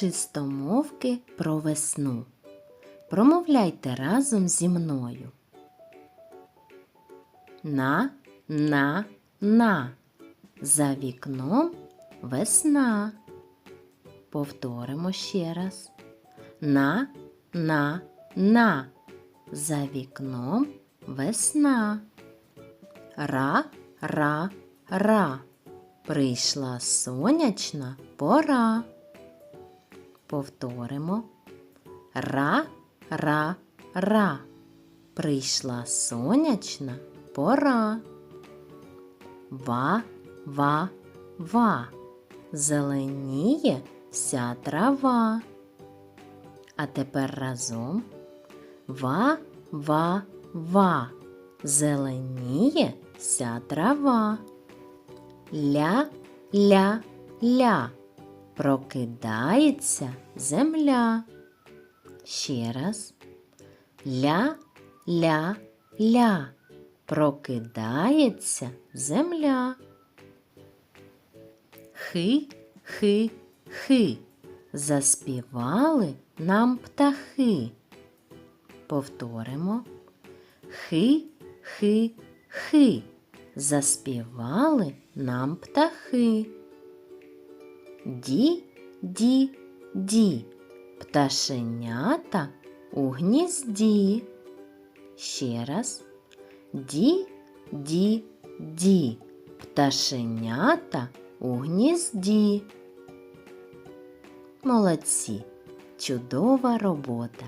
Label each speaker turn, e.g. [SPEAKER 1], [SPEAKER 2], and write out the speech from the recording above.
[SPEAKER 1] чистомовки про весну. Промовляйте разом зі мною. На, на, на. За вікном весна. Повторимо ще раз. На, на, на. За вікном весна. Ра, ра, ра. Прийшла сонячна пора. Повторимо. Ра, ра, ра. Прийшла сонячна пора. Ва, ва, ва. Зеленіє вся трава. А тепер разом. Ва, ва, ва. Зеленіє вся трава. Ля, ля, ля. Прокидається земля. Ще раз. Ля, ля, ля. Прокидається земля. Хи, хи, хи. Заспівали нам птахи. Повторимо. Хи, хи, хи. Заспівали нам птахи. Ді, ді, ді. Пташенята у гнізді. Ще раз. Ді, ді, ді. Пташенята у гнізді. Молодці. Чудова робота.